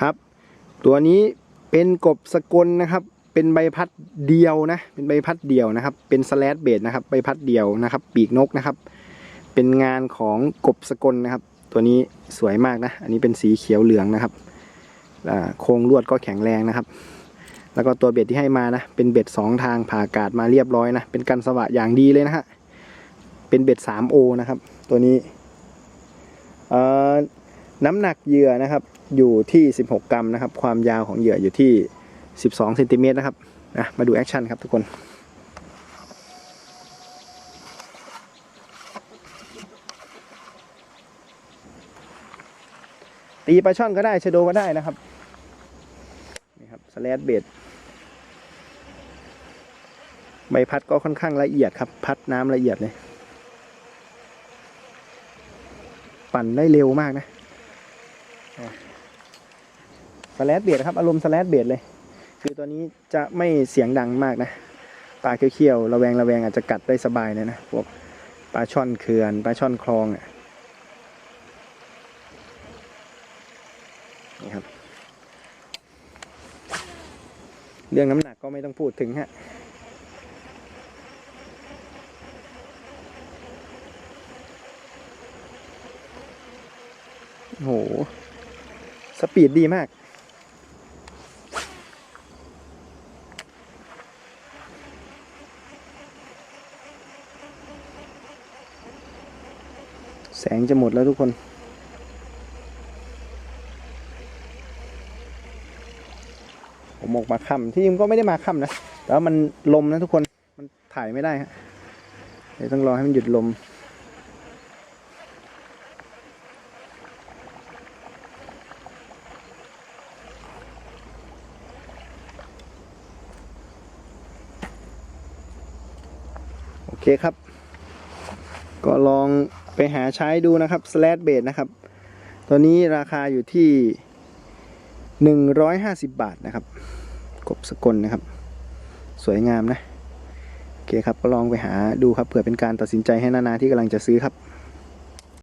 ครับ ตัวนี้เป็นกบสกลนะครับ เป็นใบพัดเดียวนะ เป็นใบพัดเดียวนะครับ เป็นสแลดเบดนะครับ ใบพัดเดียวนะครับ ปีกนกนะครับ เป็นงานของกบสกลนะครับ ตัวนี้สวยมากนะ อันนี้เป็นสีเขียวเหลืองนะครับโครงลวดก็แข็งแรงนะครับ แล้วก็ตัวเบ็ดที่ให้มานะ เป็นเบ็ดสองทางผ่ากาศมาเรียบร้อยนะ เป็นกันสวะอย่างดีเลยนะฮะ เป็นเบ็ด 3O นะครับ ตัวนี้ น้ำหนักเหยื่อนะครับอยู่ที่ 16 กรัมนะครับ ความยาวของเหยื่ออยู่ที่ 12เซนติเมตรนะครับนะมาดูแอคชั่นครับทุกคนตีปลาช่อนก็ได้ชะโดก็ได้นะครับนี่ครับสแลดเบดใบพัดก็ค่อนข้างละเอียดครับ พัดน้ำละเอียดเลย ปั่นได้เร็วมากนะ สแลดเบียดครับ อารมณ์สแลดเบียดเลย คือตัวนี้จะไม่เสียงดังมากนะ ปลาเขี้ยวๆระแวงระแวงอาจจะกัดได้สบายเลยนะ พวกปลาช่อนเขื่อน ปลาช่อนคลองอะ นี่ครับ เรื่องน้ำหนักก็ไม่ต้องพูดถึงฮะโอ้โห ปีดดีมาก แสงจะหมดแล้วทุกคนผมออกมาค่ำที่จริงก็ไม่ได้มาค่ำนะแต่ว่ามันลมนะทุกคนมันถ่ายไม่ได้ฮะเดี๋ยวต้องรอให้มันหยุดลม เคครับ ก็ลองไปหาใช้ดูนะครับสแลดเบดนะครับ ตัวนี้ราคาอยู่ที่ 150 บาทนะครับ กบสกลนะครับ สวยงามนะ โอเคครับ ก็ลองไปหาดูครับเผื่อเป็นการตัดสินใจให้นานาที่กำลังจะซื้อครับ